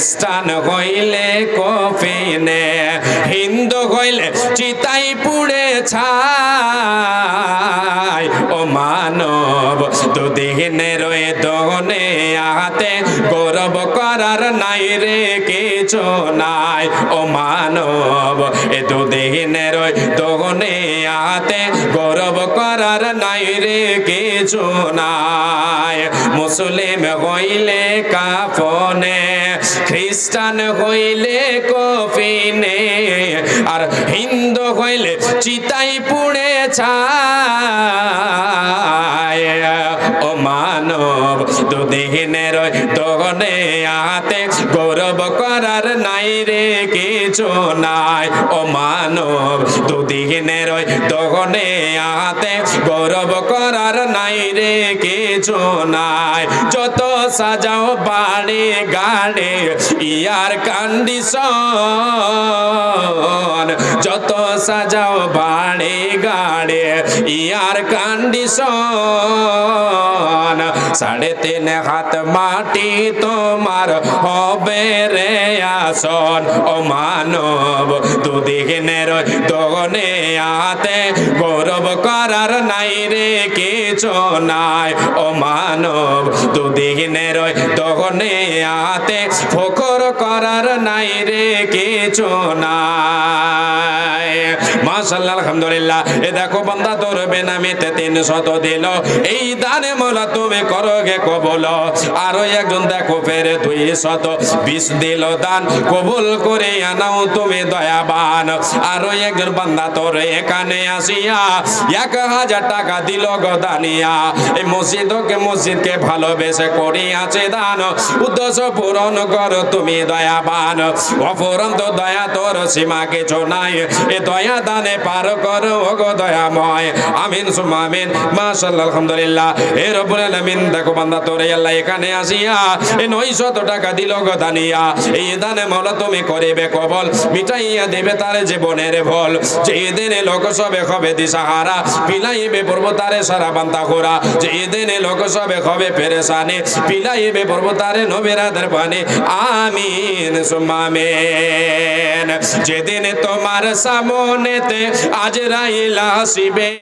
খ্রিস্টান হইলে কফিনে, হিন্দু হইলে চিতাই পুড়ে ছাই। ও মানব, দুদিনে রয়ে দহনে আহাতে গৌরব করার নাই রে কিছু নাই। ও মানব, এ দুদিনে রয়ে দহনে আহাতে গৌরব করার নাই রে কিছু নাই। মুসলিম হইলে কাফনে খ্রিস্টান হইলে কফিনে আর হিন্দু হইলে চিতাই পুড়ে মানব দুদিনের দগনে আতে গৌরব করার নাই রে কিছু নাই। ও মানব দুদিনের দগনে আতে গৌরব করার নাই রে কিছু নাই। যত সাজাও বাড়ি গাড়ি, ইয়ার কন্ডিশন যত সাজাও বাড়ি গাড়ি, ইয়ার কন্ডিশন সাড়ে তিন হাত মাটি তোমার হবে রে আসন। ও মানব, দুদিনের দগনে আতে গৌরব করার নাই রে, কিছু নাই। ও মানব, দুদিনের দগনে আতে ফকর করার নাই রে, কিছু নাই। এ দেখো তোর এই দানে তুমি আরও একজন দেখো ফেরে শত দান। কবুল আনাও তুমি দয়াবান। আরও একজন বান্দা হাজার টাকা মসজিদকে মসজিদকে ভালোবেসে করিয়াছে দান। উদ্দেশ্য পূরণ করো তুমি দয়াবান। অপরন্ত দয়া তোর সীমা কিছু নাই। এ দয়া দানে পার করো ও গো দয়াময়। আমিন সুমা আমিন। মাশাআল্লাহ, আলহামদুলিল্লাহ। এ রব্বুল আলামিন, দেখো বান্দা, তোরে আল্লাহ এখানে আসিয়া এই নয়শত টাকা দিল গো দানিয়া। এই দানে মৌলা তুমি করিবে কবল, মিটাইয়া দেবে তার জীবনের ভল। যে দিনে লোক সবে হবে দিশাহারা, পিলাইবে পর্বতারে সারা বান্তা খোরা যে দিনে লোক সবে হবে পেরেশানে, পিলাইবে পর্বতারে নবীরাদের পানে আমিন সুমামেন যেদিন তোমার সামনেতে আজ রাইলা আসিবে।